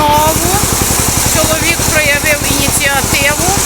знову чоловік проявив ініціативу.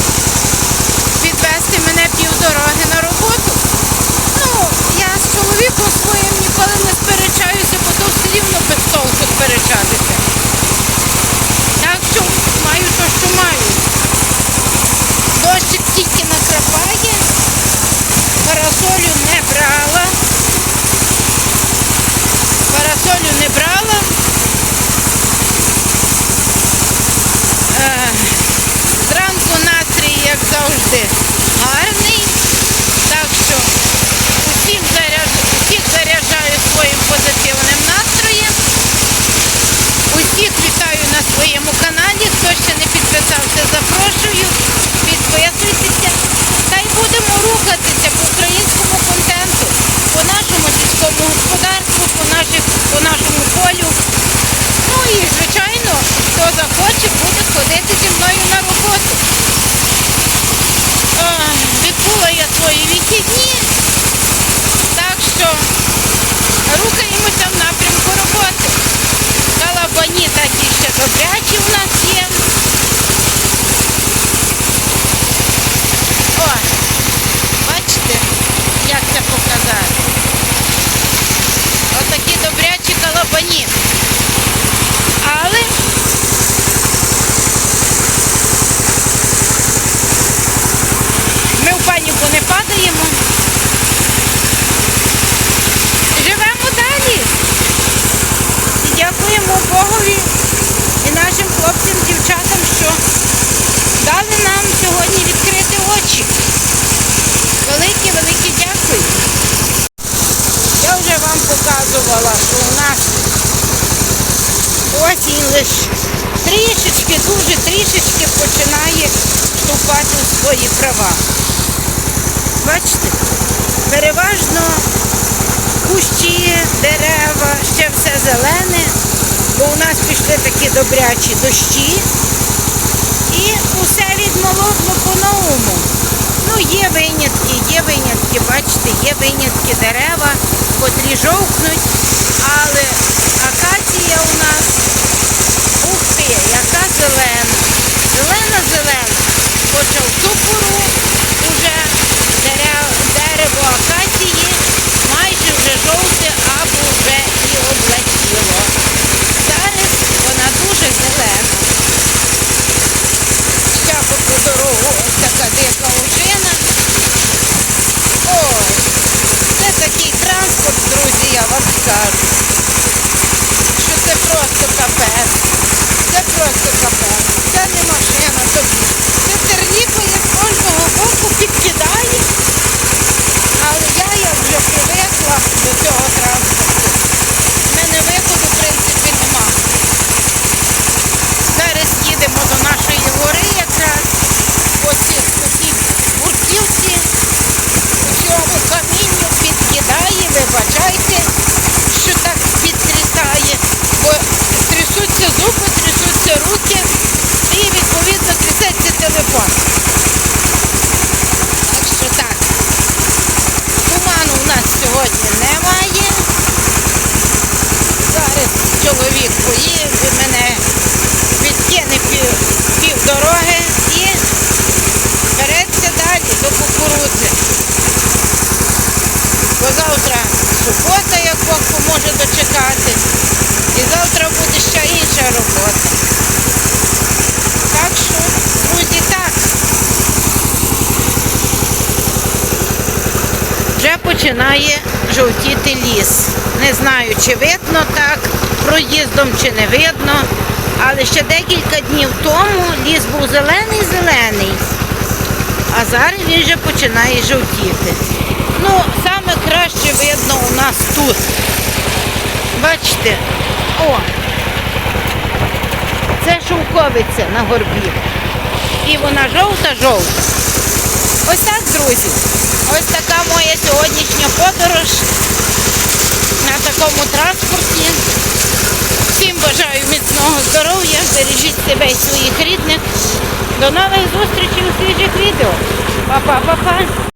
Трішечки, дуже трішечки починає вступати у свої права. Бачите, переважно кущі, дерева, ще все зелене, бо у нас пішли такі добрячі дощі. І усе відмолодло по-новому. Ну, є винятки, є винятки, бачите, є винятки дерева, котрі жовкнуть, Це просто субота, як Бог поможе дочекати. І завтра буде ще інша робота. Так що, друзі, так. Вже починає жовтіти ліс. Не знаю, чи видно так проїздом, чи не видно. Але ще декілька днів тому ліс був зелений-зелений. А зараз він вже починає жовтіти. Ну, тут. Бачите? О! Це шовковиця на горбі. І вона жовта-жовта. Ось так, друзі. Ось така моя сьогоднішня подорож на такому транспорті. Всім бажаю міцного здоров'я, бережіть себе і своїх рідних. До нових зустрічей у свіжих відео.